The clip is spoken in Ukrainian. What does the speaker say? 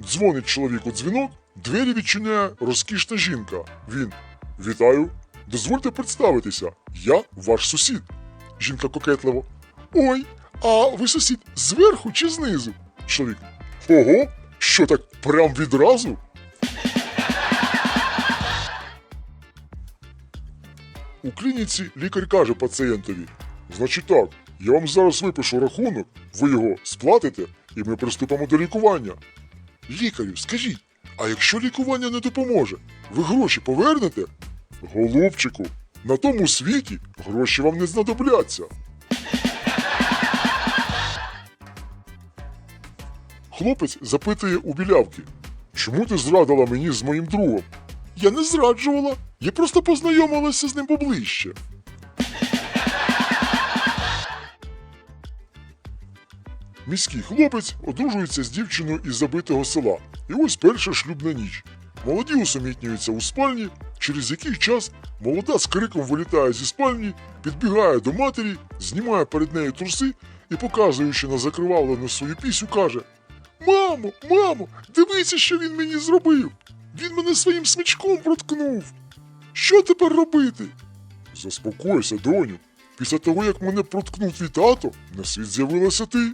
Дзвонить чоловік у дзвінок, двері відчиняє розкішна жінка. Він Вітаю. Дозвольте представитися. Я ваш сусід. Жінка кокетливо. Ой, а ви сусід зверху чи знизу? Чоловік. Ого, що так прям відразу? У клініці лікар каже пацієнтові: Значить так, я вам зараз випишу рахунок, ви його сплатите, і ми приступимо до лікування. Лікарю, скажіть, а якщо лікування не допоможе, ви гроші повернете? Голубчику, на тому світі гроші вам не знадобляться. Хлопець запитує у білявки, чому ти зрадила мені з моїм другом? Я не зраджувала, я просто познайомилася з ним поближче. Міський хлопець одружується з дівчиною із забитого села. І ось перша шлюбна ніч. Молоді усамітнюються у спальні, через який час молода з криком вилітає зі спальні, підбігає до матері, знімає перед нею труси і, показуючи на закривавлену свою пісю, каже: Мамо, мамо, дивися, що він мені зробив. Він мене своїм смичком проткнув. Що тепер робити? Заспокойся, доню. Після того, як мене проткнув твій тато, на світ з'явилася ти.